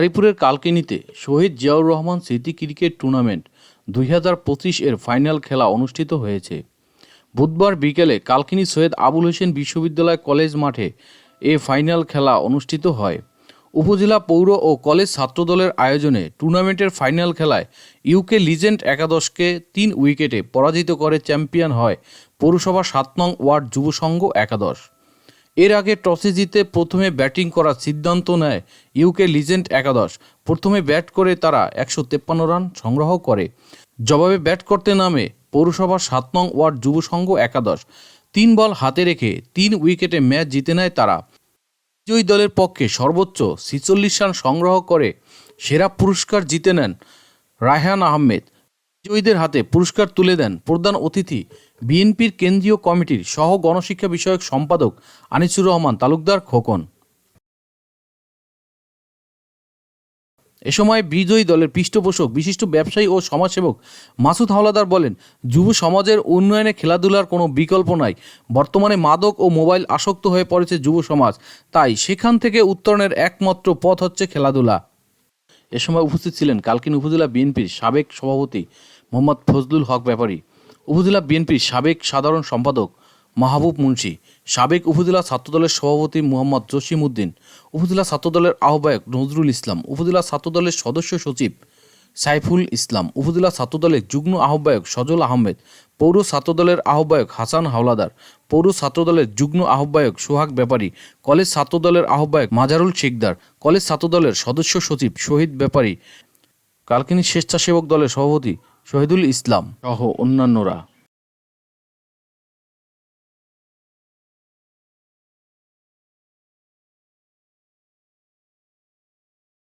মাদারীপুরের কালকিনিতে শহীদ জিয়াউর রহমান স্মৃতি cricket tournament দুই হাজার পঁচিশ এর ফাইনাল খেলা অনুষ্ঠিত হয়েছে। বুধবার বিকেলে কালকিনি সৈয়দ আবুল হোসেন বিশ্ববিদ্যালয় কলেজ মাঠে এ ফাইনাল খেলা অনুষ্ঠিত হয়। উপজেলা পৌর ও কলেজ ছাত্রদলের আয়োজনে টুর্নামেন্টের ফাইনাল খেলায় ইউকে লিজেন্ড একাদশকে তিন উইকেটে পরাজিত করে চ্যাম্পিয়ন হয় পৌরসভা সাত নং ওয়ার্ড যুব সংঘ একাদশ। এর আগে টসে জিতে প্রথমে ব্যাটিং করার সিদ্ধান্ত নেয় ইউকে লিজেন্ড একাদশ। প্রথমে ব্যাট করে তারা একশো তেপ্পান্ন রান সংগ্রহ করে। জবাবে ব্যাট করতে নামে পৌরসভার সাত নং ওয়ার্ড যুব সংঘ একাদশ। তিন বল হাতে রেখে তিন উইকেটে ম্যাচ জিতে নেয় তারা। বিজয়ী দলের পক্ষে সর্বোচ্চ ছিচল্লিশ রান সংগ্রহ করে সেরা পুরস্কার জিতে নেন রায়হান আহমেদ। বিজয়ীদের হাতে পুরস্কার তুলে দেন প্রধান অতিথি বিএনপির কেন্দ্রীয় কমিটির সহ গণশিক্ষা বিষয়ক সম্পাদক আনিসুর রহমান, তালুকদার খোকন। এ সময় বিজয়ী দলের পৃষ্ঠপোষক, বিশিষ্ট ব্যবসায়ী ও সমাজসেবক মাসুদ হাওলাদার বলেন, যুব সমাজের উন্নয়নে খেলাধুলার কোনো বিকল্প নাই। বর্তমানে মাদক ও মোবাইল আসক্ত হয়ে পড়েছে যুব সমাজ। তাই সেখান থেকে উত্তরণের একমাত্র পথ হচ্ছে খেলাধুলা। এ সময় উপস্থিত ছিলেন কালকিন উপজেলা বিএনপির সাবেক সভাপতি মোহাম্মদ ফজলুল হক ব্যাপারী, উপজেলা বিএনপির সাবেক সাধারণ সম্পাদক মাহবুব মুন্সি, সাবেক উপজেলা ছাত্রদলের সভাপতি মোহাম্মদ জসিম উদ্দিন উপজেলা ছাত্রদলের আহ্বায়ক নজরুল ইসলাম, উপজেলা ছাত্রদলের সদস্য সচিব সাইফুল ইসলাম, উপজেলা ছাত্রদলের যুগ্ম আহ্বায়ক সজল আহমেদ, পৌর ছাত্রদলের আহ্বায়ক হাসান হাওলাদার, পৌর ছাত্রদলের যুগ্ম আহ্বায়ক সোহাগ ব্যাপারী, কলেজ ছাত্রদলের আহ্বায়ক মাজারুল শিকদার কলেজ ছাত্রদলের সদস্য সচিব শহীদ ব্যাপারী, কালকিনি স্বেচ্ছাসেবক দলের সভাপতি শহীদুল ইসলাম সহ অন্যান্যরা।